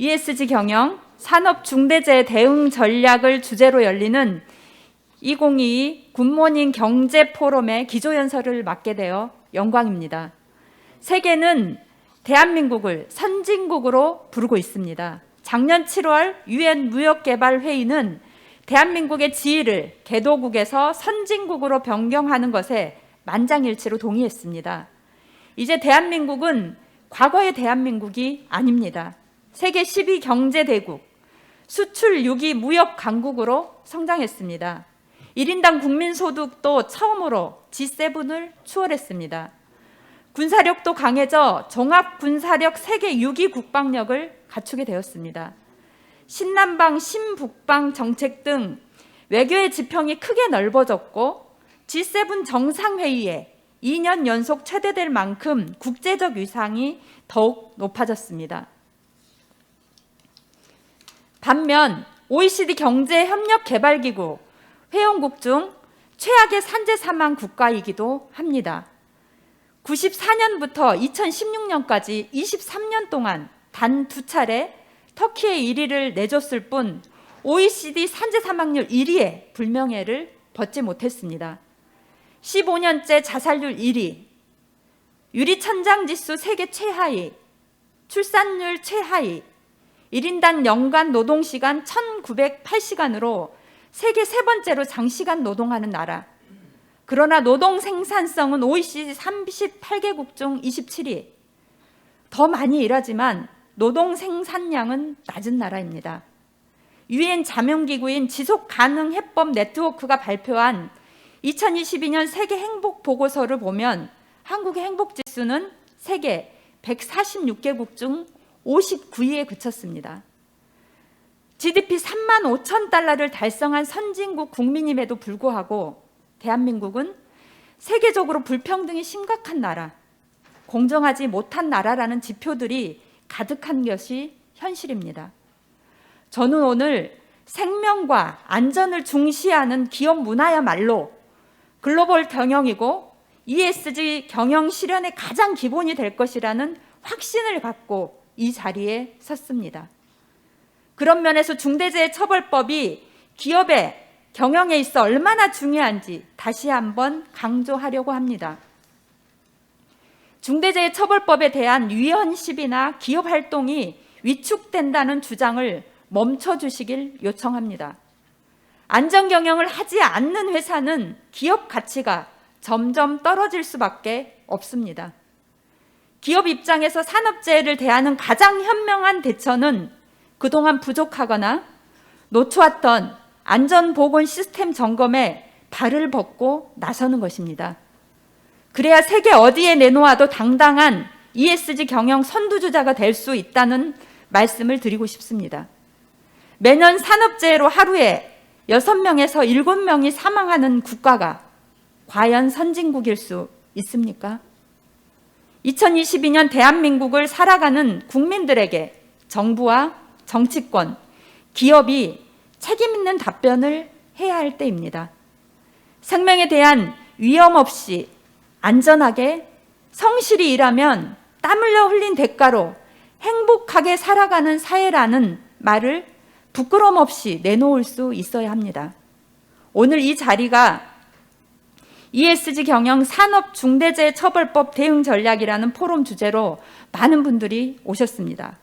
ESG 경영 산업 중대재해 대응 전략을 주제로 열리는 2022 굿모닝 경제 포럼의 기조연설을 맡게 되어 영광입니다. 세계는 대한민국을 선진국으로 부르고 있습니다. 작년 7월 유엔 무역개발 회의는 대한민국의 지위를 개도국에서 선진국으로 변경하는 것에 만장일치로 동의했습니다. 이제 대한민국은 과거의 대한민국이 아닙니다. 세계 10위 경제 대국, 수출 6위 무역 강국으로 성장했습니다. 1인당 국민 소득도 처음으로 G7을 추월했습니다. 군사력도 강해져 종합 군사력 세계 6위 국방력을 갖추게 되었습니다. 신남방, 신북방 정책 등 외교의 지평이 크게 넓어졌고 G7 정상회의에 2년 연속 최대될 만큼 국제적 위상이 더욱 높아졌습니다. 반면 OECD 경제협력개발기구 회원국 중 최악의 산재 사망 국가이기도 합니다. 94년부터 2016년까지 23년 동안 단 두 차례 터키의 1위를 내줬을 뿐 OECD 산재 사망률 1위에 불명예를 벗지 못했습니다. 15년째 자살률 1위, 유리천장 지수 세계 최하위, 출산율 최하위, 1인당 연간 노동시간 1908시간으로 세계 세 번째로 장시간 노동하는 나라. 그러나 노동 생산성은 OECD 38개국 중 27위. 더 많이 일하지만 노동 생산량은 낮은 나라입니다. 유엔 자명기구인 지속 가능 해법 네트워크가 발표한 2022년 세계 행복 보고서를 보면 한국의 행복 지수는 세계 146개국 중 59위에 그쳤습니다. GDP 3만 5천 달러를 달성한 선진국 국민임에도 불구하고 대한민국은 세계적으로 불평등이 심각한 나라, 공정하지 못한 나라라는 지표들이 가득한 것이 현실입니다. 저는 오늘 생명과 안전을 중시하는 기업 문화야말로 글로벌 경영이고 ESG 경영 실현의 가장 기본이 될 것이라는 확신을 갖고 이 자리에 섰습니다. 그런 면에서 중대재해처벌법이 기업의 경영에 있어 얼마나 중요한지 다시 한번 강조하려고 합니다. 중대재해처벌법에 대한 위헌시비나 기업 활동이 위축된다는 주장을 멈춰 주시길 요청합니다. 안전 경영을 하지 않는 회사는 기업 가치가 점점 떨어질 수밖에 없습니다. 기업 입장에서 산업재해를 대하는 가장 현명한 대처는 그동안 부족하거나 놓쳐왔던 안전보건 시스템 점검에 발을 벗고 나서는 것입니다. 그래야 세계 어디에 내놓아도 당당한 ESG 경영 선두주자가 될 수 있다는 말씀을 드리고 싶습니다. 매년 산업재해로 하루에 6명에서 7명이 사망하는 국가가 과연 선진국일 수 있습니까? 2022년 대한민국을 살아가는 국민들에게 정부와 정치권, 기업이 책임 있는 답변을 해야 할 때입니다. 생명에 대한 위험 없이 안전하게 성실히 일하면 땀 흘려 흘린 대가로 행복하게 살아가는 사회라는 말을 부끄럼 없이 내놓을 수 있어야 합니다. 오늘 이 자리가 ESG 경영 산업 중대재해 처벌법 대응 전략이라는 포럼 주제로 많은 분들이 오셨습니다.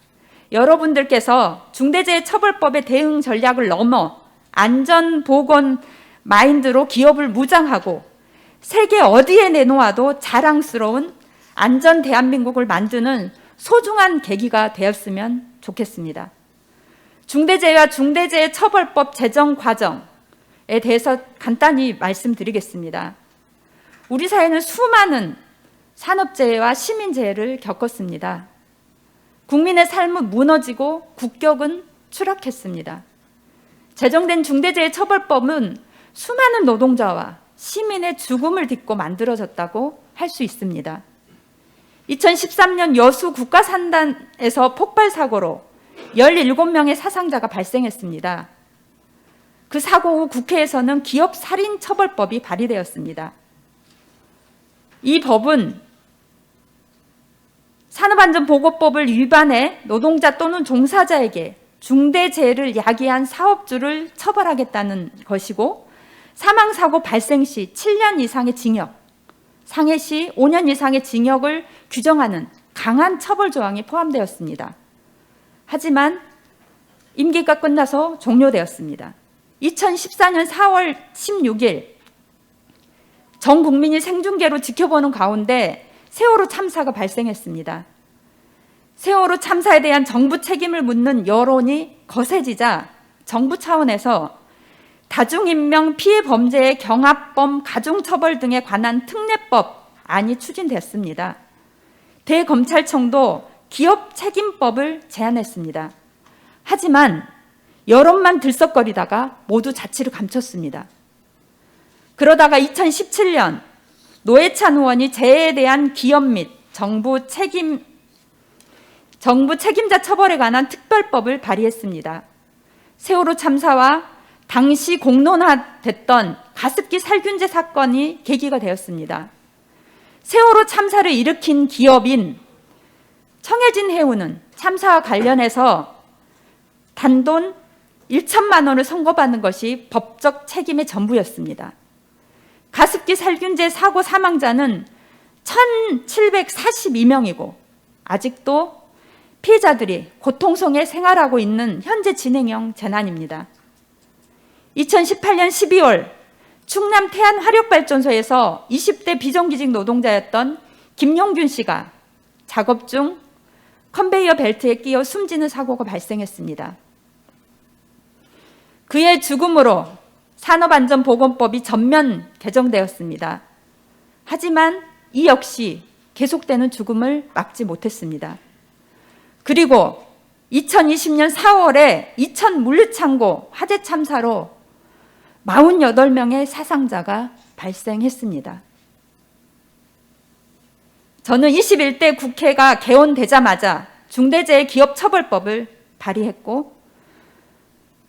여러분들께서 중대재해 처벌법의 대응 전략을 넘어 안전 보건 마인드로 기업을 무장하고 세계 어디에 내놓아도 자랑스러운 안전 대한민국을 만드는 소중한 계기가 되었으면 좋겠습니다. 중대재해와 중대재해 처벌법 제정 과정에 대해서 간단히 말씀드리겠습니다. 우리 사회는 수많은 산업재해와 시민재해를 겪었습니다. 국민의 삶은 무너지고 국격은 추락했습니다. 제정된 중대재해처벌법은 수많은 노동자와 시민의 죽음을 딛고 만들어졌다고 할 수 있습니다. 2013년 여수 국가산단에서 폭발 사고로 17명의 사상자가 발생했습니다. 그 사고 후 국회에서는 기업 살인 처벌법이 발의되었습니다. 이 법은 산업안전보고법을 위반해 노동자 또는 종사자에게 중대재해를 야기한 사업주를 처벌하겠다는 것이고 사망사고 발생 시 7년 이상의 징역, 상해 시 5년 이상의 징역을 규정하는 강한 처벌 조항이 포함되었습니다. 하지만 임기가 끝나서 종료되었습니다. 2014년 4월 16일 전 국민이 생중계로 지켜보는 가운데 세월호 참사가 발생했습니다. 세월호 참사에 대한 정부 책임을 묻는 여론이 거세지자 정부 차원에서 다중인명 피해 범죄의 경합범 가중처벌 등에 관한 특례법 안이 추진됐습니다. 대검찰청도 기업 책임법을 제안했습니다. 하지만 여론만 들썩거리다가 모두 자취를 감췄습니다. 그러다가 2017년 노회찬 의원이 재해에 대한 기업 및 정부 책임 정부 책임자 처벌에 관한 특별법을 발의했습니다. 세월호 참사와 당시 공론화됐던 가습기 살균제 사건이 계기가 되었습니다. 세월호 참사를 일으킨 기업인 청해진 해운은 참사와 관련해서 단돈 1천만 원을 선고받는 것이 법적 책임의 전부였습니다. 가습기 살균제 사고 사망자는 1,742명이고 아직도 피해자들이 고통성에 생활하고 있는 현재 진행형 재난입니다. 2018년 12월 충남 태안 화력발전소에서 20대 비정규직 노동자였던 김용균 씨가 작업 중 컨베이어 벨트에 끼어 숨지는 사고가 발생했습니다. 그의 죽음으로 산업안전보건법이 전면 개정되었습니다. 하지만 이 역시 계속되는 죽음을 막지 못했습니다. 그리고 2020년 4월에 이천 물류창고 화재 참사로 48명의 사상자가 발생했습니다. 저는 21대 국회가 개원되자마자 중대재해기업처벌법을 발의했고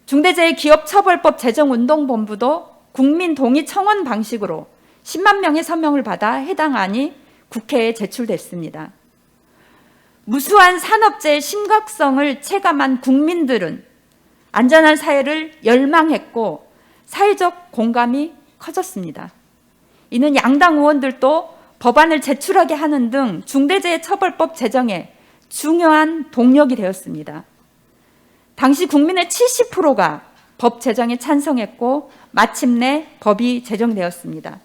중대재해기업처벌법 제정운동본부도 국민 동의 청원 방식으로 10만 명의 서명을 받아 해당 안이 국회에 제출됐습니다. 무수한 산업재해 심각성을 체감한 국민들은 안전한 사회를 열망했고 사회적 공감이 커졌습니다. 이는 양당 의원들도 법안을 제출하게 하는 등 중대재해처벌법 제정에 중요한 동력이 되었습니다. 당시 국민의 70%가 법 제정에 찬성했고 마침내 법이 제정되었습니다.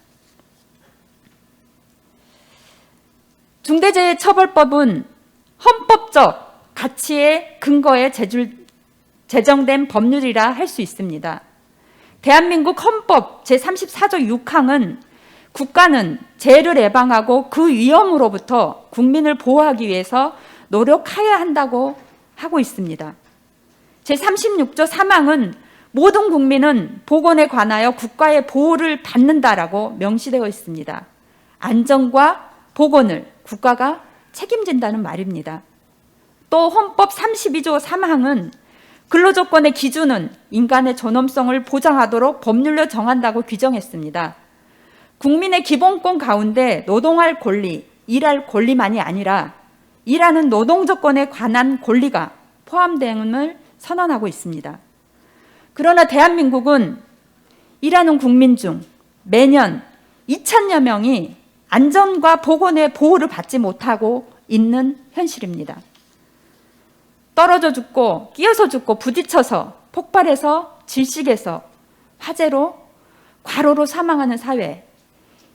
중대재해처벌법은 헌법적 가치의 근거에 제정된 법률이라 할 수 있습니다. 대한민국 헌법 제34조 6항은 국가는 재해를 예방하고 그 위험으로부터 국민을 보호하기 위해서 노력해야 한다고 하고 있습니다. 제36조 3항은 모든 국민은 보건에 관하여 국가의 보호를 받는다라고 명시되어 있습니다. 안전과 보건을 국가가 책임진다는 말입니다. 또 헌법 32조 3항은 근로조건의 기준은 인간의 존엄성을 보장하도록 법률로 정한다고 규정했습니다. 국민의 기본권 가운데 노동할 권리, 일할 권리만이 아니라 일하는 노동 조건에 관한 권리가 포함됨을 선언하고 있습니다. 그러나 대한민국은 일하는 국민 중 매년 2천여 명이 안전과 보건의 보호를 받지 못하고 있는 현실입니다. 떨어져 죽고 끼어서 죽고 부딪혀서 폭발해서 질식해서 화재로 과로로 사망하는 사회,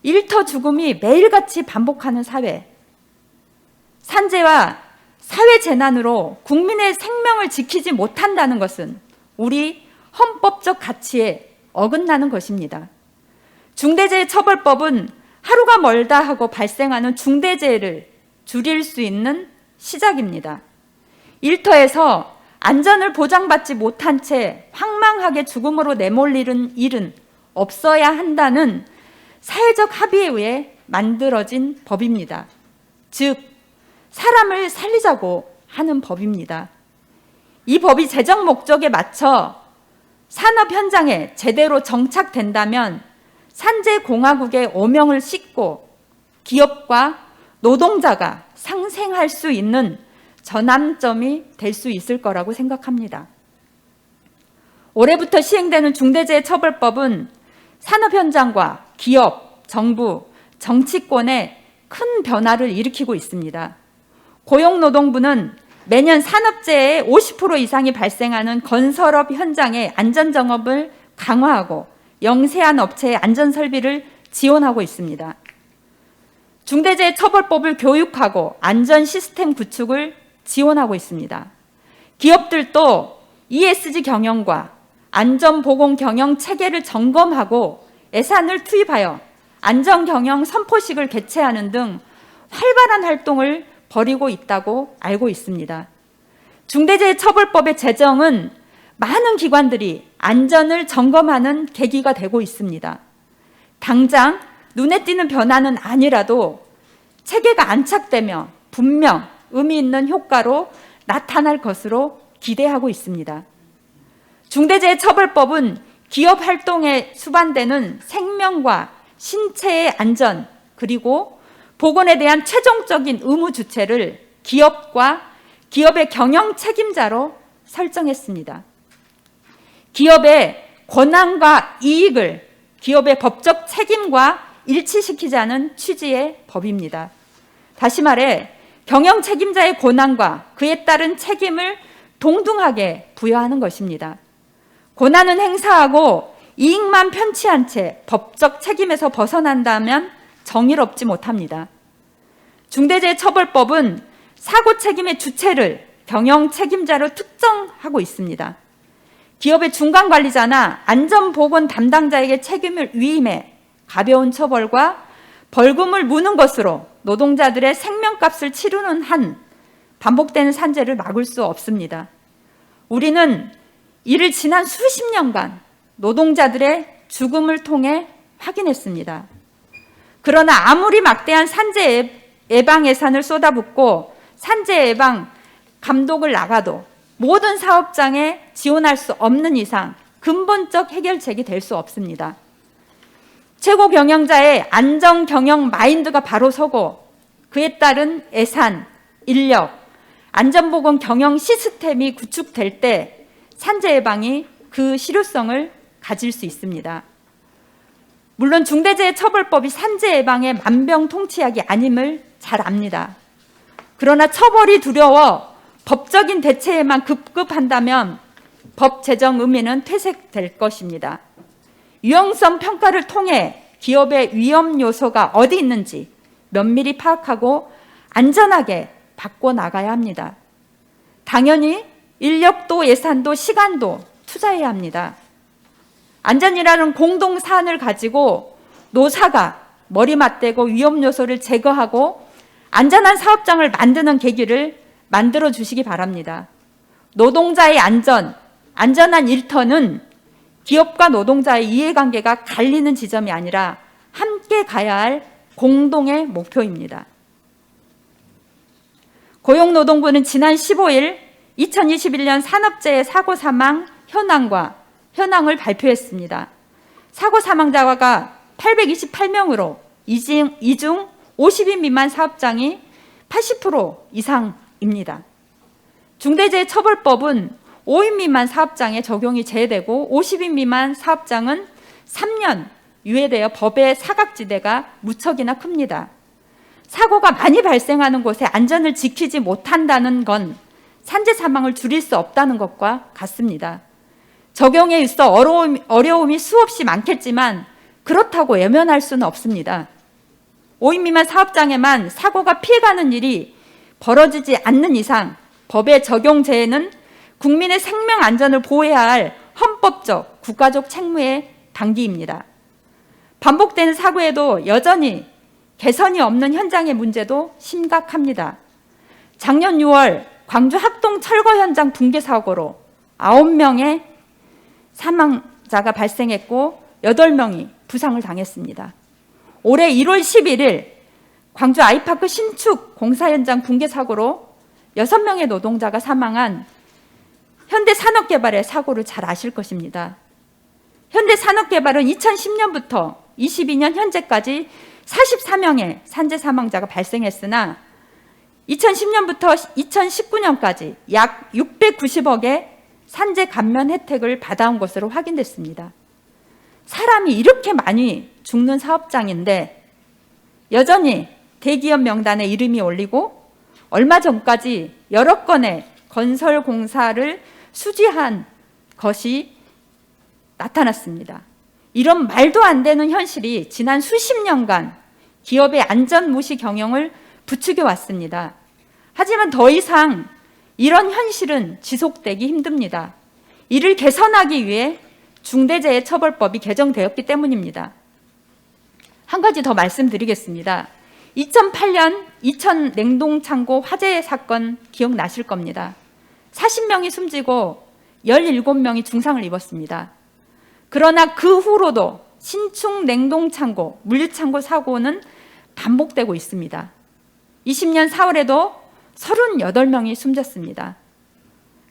일터 죽음이 매일같이 반복하는 사회, 산재와 사회 재난으로 국민의 생명을 지키지 못한다는 것은 우리 헌법적 가치에 어긋나는 것입니다. 중대재해처벌법은 하루가 멀다 하고 발생하는 중대재해를 줄일 수 있는 시작입니다. 일터에서 안전을 보장받지 못한 채 황망하게 죽음으로 내몰리는 일은 없어야 한다는 사회적 합의에 의해 만들어진 법입니다. 즉, 사람을 살리자고 하는 법입니다. 이 법이 제정 목적에 맞춰 산업 현장에 제대로 정착된다면 산재 공화국의 오명을 씻고 기업과 노동자가 상생할 수 있는 전환점이 될 수 있을 거라고 생각합니다. 올해부터 시행되는 중대재해처벌법은 산업 현장과 기업, 정부, 정치권에 큰 변화를 일으키고 있습니다. 고용노동부는 매년 산업재해의 50% 이상이 발생하는 건설업 현장의 안전정업을 강화하고 영세한 업체의 안전설비를 지원하고 있습니다. 중대재해처벌법을 교육하고 안전 시스템 구축을 지원하고 있습니다. 기업들도 ESG 경영과 안전보건 경영 체계를 점검하고 예산을 투입하여 안전경영 선포식을 개최하는 등 활발한 활동을 벌이고 있다고 알고 있습니다. 중대재해처벌법의 제정은 많은 기관들이 안전을 점검하는 계기가 되고 있습니다. 당장 눈에 띄는 변화는 아니라도 체계가 안착되며 분명 의미 있는 효과로 나타날 것으로 기대하고 있습니다. 중대재해처벌법은 기업 활동에 수반되는 생명과 신체의 안전 그리고 보건에 대한 최종적인 의무 주체를 기업과 기업의 경영 책임자로 설정했습니다. 기업의 권한과 이익을 기업의 법적 책임과 일치시키자는 취지의 법입니다. 다시 말해 경영 책임자의 권한과 그에 따른 책임을 동등하게 부여하는 것입니다. 권한은 행사하고 이익만 편취한 채 법적 책임에서 벗어난다면 정의롭지 못합니다. 중대재해처벌법은 사고 책임의 주체를 경영 책임자로 특정하고 있습니다. 기업의 중간 관리자나 안전보건 담당자에게 책임을 위임해 가벼운 처벌과 벌금을 무는 것으로 노동자들의 생명값을 치르는 한 반복되는 산재를 막을 수 없습니다. 우리는 이를 지난 수십 년간 노동자들의 죽음을 통해 확인했습니다. 그러나 아무리 막대한 산재 예방 예산을 쏟아붓고 산재 예방 감독을 나가도 모든 사업장에 지원할 수 없는 이상 근본적 해결책이 될 수 없습니다. 최고 경영자의 안정 경영 마인드가 바로 서고 그에 따른 예산, 인력, 안전보건 경영 시스템이 구축될 때 산재 예방이 그 실효성을 가질 수 있습니다. 물론 중대재해처벌법이 산재 예방의 만병통치약이 아님을 잘 압니다. 그러나 처벌이 두려워 법적인 대체에만 급급한다면 법 제정 의미는 퇴색될 것입니다. 유형성 평가를 통해 기업의 위험 요소가 어디 있는지 면밀히 파악하고 안전하게 바꿔 나가야 합니다. 당연히 인력도 예산도 시간도 투자해야 합니다. 안전이라는 공동 사안을 가지고 노사가 머리 맞대고 위험 요소를 제거하고 안전한 사업장을 만드는 계기를 만들어 주시기 바랍니다. 노동자의 안전, 안전한 일터는 기업과 노동자의 이해관계가 갈리는 지점이 아니라 함께 가야 할 공동의 목표입니다. 고용노동부는 지난 15일 2021년 산업재해 사고 사망 현황과 현황을 발표했습니다. 사고 사망자가 828명으로 이중, 이중 50인 미만 사업장이 80% 이상입니다. 중대재해처벌법은 5인 미만 사업장에 적용이 제외되고 50인 미만 사업장은 3년 유예되어 법의 사각지대가 무척이나 큽니다. 사고가 많이 발생하는 곳에 안전을 지키지 못한다는 건 산재 사망을 줄일 수 없다는 것과 같습니다. 적용에 있어 어려움, 어려움이 수없이 많겠지만 그렇다고 외면할 수는 없습니다. 5인 미만 사업장에만 사고가 피해가는 일이 벌어지지 않는 이상 법의 적용 제에는 국민의 생명 안전을 보호해야 할 헌법적 국가적 책무의 단기입니다. 반복되는 사고에도 여전히 개선이 없는 현장의 문제도 심각합니다. 작년 6월 광주 학동 철거 현장 붕괴 사고로 9명의 사망자가 발생했고 8명이 부상을 당했습니다. 올해 1월 11일 광주 아이파크 신축 공사 현장 붕괴 사고로 6명의 노동자가 사망한 현대산업개발의 사고를 잘 아실 것입니다. 현대산업개발은 2010년부터 22년 현재까지 44명의 산재 사망자가 발생했으나 2010년부터 2019년까지 약 690억의 산재 감면 혜택을 받아온 것으로 확인됐습니다. 사람이 이렇게 많이 죽는 사업장인데 여전히 대기업 명단에 이름이 올리고 얼마 전까지 여러 건의 건설 공사를 수지한 것이 나타났습니다. 이런 말도 안 되는 현실이 지난 수십 년간 기업의 안전 무시 경영을 부추겨 왔습니다. 하지만 더 이상 이런 현실은 지속되기 힘듭니다. 이를 개선하기 위해 중대재해처벌법이 개정되었기 때문입니다. 한 가지 더 말씀드리겠습니다. 2008년 이천 냉동창고 화재 사건 기억나실 겁니다. 40명이 숨지고 17명이 중상을 입었습니다. 그러나 그 후로도 신축 냉동창고, 물류창고 사고는 반복되고 있습니다. 20년 4월에도 38명이 숨졌습니다.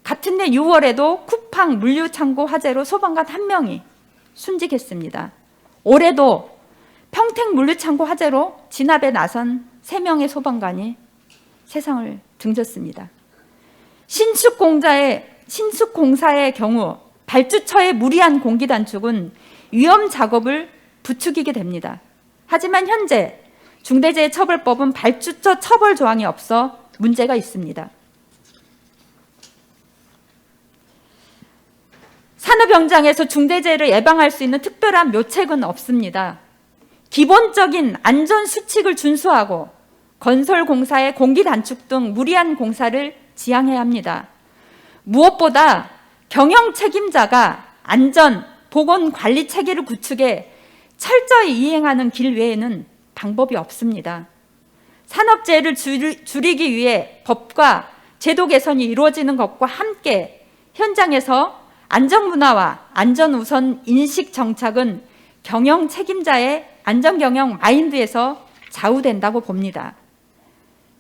같은 해 6월에도 쿠팡 물류창고 화재로 소방관 1명이 순직했습니다. 올해도 평택 물류창고 화재로 진압에 나선 3명의 소방관이 세상을 등졌습니다. 신축공자의 신축공사의 경우 발주처의 무리한 공기 단축은 위험 작업을 부추기게 됩니다. 하지만 현재 중대재해처벌법은 발주처 처벌 조항이 없어 문제가 있습니다. 산업 현장에서 중대재해를 예방할 수 있는 특별한 묘책은 없습니다. 기본적인 안전 수칙을 준수하고 건설 공사의 공기 단축 등 무리한 공사를 지양해야 합니다. 무엇보다 경영 책임자가 안전 보건 관리 체계를 구축해 철저히 이행하는 길 외에는 방법이 없습니다. 산업재해를 줄이기 위해 법과 제도 개선이 이루어지는 것과 함께 현장에서 안전문화와 안전우선 인식 정착은 경영 책임자의 안전경영 마인드에서 좌우된다고 봅니다.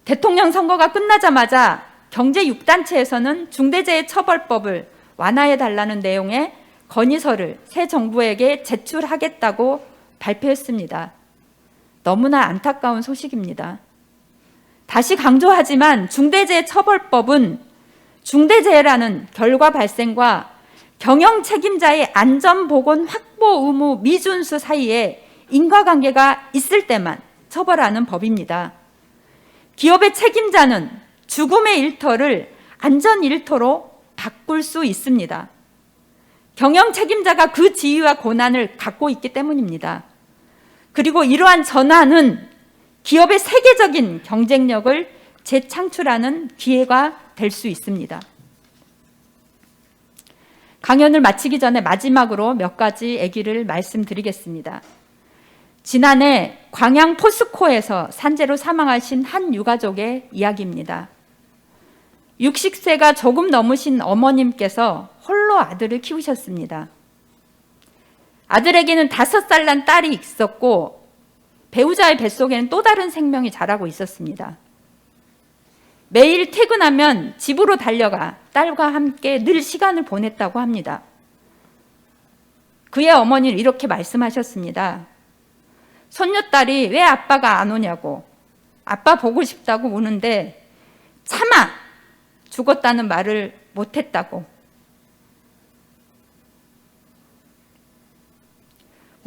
대통령 선거가 끝나자마자 경제 6단체에서는 중대재해처벌법을 완화해달라는 내용의 건의서를 새 정부에게 제출하겠다고 발표했습니다. 너무나 안타까운 소식입니다. 다시 강조하지만 중대재해처벌법은 중대재해라는 결과 발생과 경영 책임자의 안전보건 확보 의무 미준수 사이에 인과관계가 있을 때만 처벌하는 법입니다. 기업의 책임자는 죽음의 일터를 안전 일터로 바꿀 수 있습니다. 경영 책임자가 그 지위와 권한을 갖고 있기 때문입니다. 그리고 이러한 전환은 기업의 세계적인 경쟁력을 재창출하는 기회가 될 수 있습니다. 강연을 마치기 전에 마지막으로 몇 가지 얘기를 말씀드리겠습니다. 지난해 광양 포스코에서 산재로 사망하신 한 유가족의 이야기입니다. 60세가 조금 넘으신 어머님께서 홀로 아들을 키우셨습니다. 아들에게는 다섯 살 난 딸이 있었고 배우자의 뱃속에는 또 다른 생명이 자라고 있었습니다. 매일 퇴근하면 집으로 달려가 딸과 함께 늘 시간을 보냈다고 합니다. 그의 어머니는 이렇게 말씀하셨습니다. 손녀딸이 왜 아빠가 안 오냐고, 아빠 보고 싶다고 우는데 차마 죽었다는 말을 못했다고.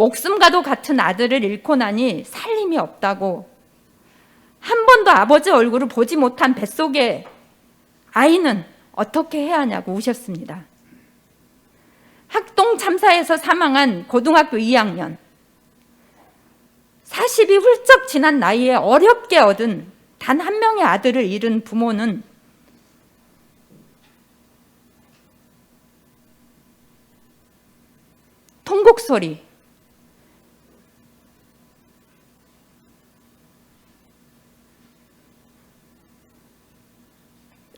목숨과도 같은 아들을 잃고 나니 살림이 없다고 한 번도 아버지 얼굴을 보지 못한 뱃속에 아이는 어떻게 해야 하냐고 우셨습니다. 학동 참사에서 사망한 고등학교 2학년 40이 훌쩍 지난 나이에 어렵게 얻은 단 한 명의 아들을 잃은 부모는 통곡 소리,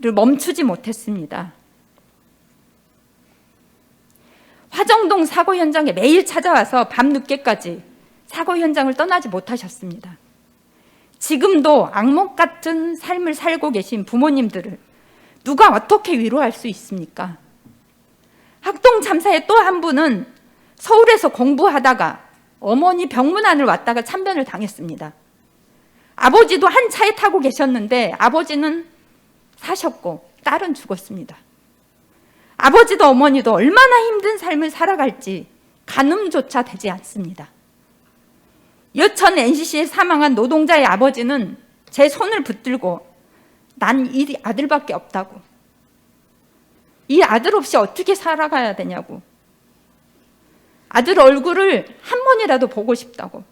멈추지 못했습니다. 화정동 사고 현장에 매일 찾아와서 밤늦게까지 사고 현장을 떠나지 못하셨습니다. 지금도 악몽 같은 삶을 살고 계신 부모님들을 누가 어떻게 위로할 수 있습니까? 학동 참사의 또 한 분은 서울에서 공부하다가 어머니 병문안을 왔다가 참변을 당했습니다. 아버지도 한 차에 타고 계셨는데 아버지는 사셨고 딸은 죽었습니다. 아버지도 어머니도 얼마나 힘든 삶을 살아갈지 가늠조차 되지 않습니다. 여천 NCC에 사망한 노동자의 아버지는 제 손을 붙들고 난 이 아들밖에 없다고. 이 아들 없이 어떻게 살아가야 되냐고. 아들 얼굴을 한 번이라도 보고 싶다고.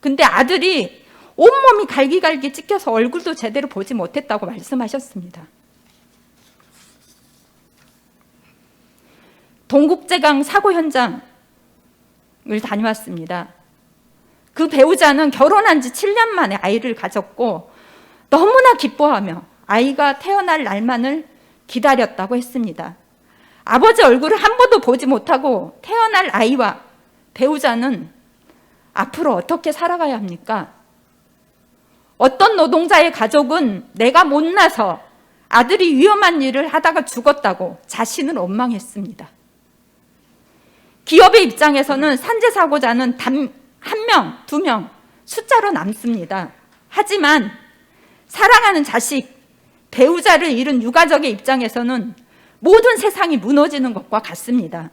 근데 아들이 온몸이 갈기갈기 찢겨서 얼굴도 제대로 보지 못했다고 말씀하셨습니다. 동국제강 사고 현장을 다녀왔습니다. 그 배우자는 결혼한 지 7년 만에 아이를 가졌고 너무나 기뻐하며 아이가 태어날 날만을 기다렸다고 했습니다. 아버지 얼굴을 한 번도 보지 못하고 태어날 아이와 배우자는 앞으로 어떻게 살아가야 합니까? 어떤 노동자의 가족은 내가 못나서 아들이 위험한 일을 하다가 죽었다고 자신을 원망했습니다. 기업의 입장에서는 산재 사고자는 단 한 명, 두 명 숫자로 남습니다. 하지만 사랑하는 자식, 배우자를 잃은 유가족의 입장에서는 모든 세상이 무너지는 것과 같습니다.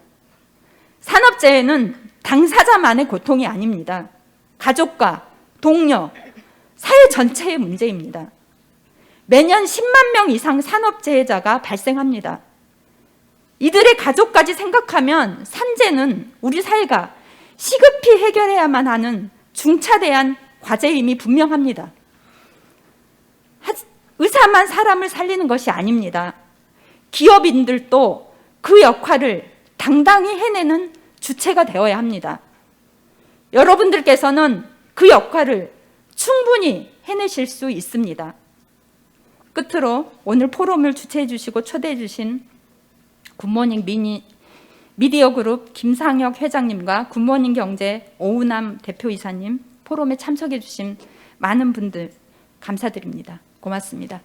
산업재해는 당사자만의 고통이 아닙니다. 가족과 동료, 사회 전체의 문제입니다. 매년 10만 명 이상 산업재해자가 발생합니다. 이들의 가족까지 생각하면 산재는 우리 사회가 시급히 해결해야만 하는 중차대한 과제임이 분명합니다. 의사만 사람을 살리는 것이 아닙니다. 기업인들도 그 역할을 당당히 해내는 주체가 되어야 합니다. 여러분들께서는 그 역할을 충분히 해내실 수 있습니다. 끝으로 오늘 포럼을 주최해 주시고 초대해 주신 굿모닝 미니 미디어 그룹 김상혁 회장님과 굿모닝 경제 오은남 대표이사님 포럼에 참석해 주신 많은 분들 감사드립니다. 고맙습니다.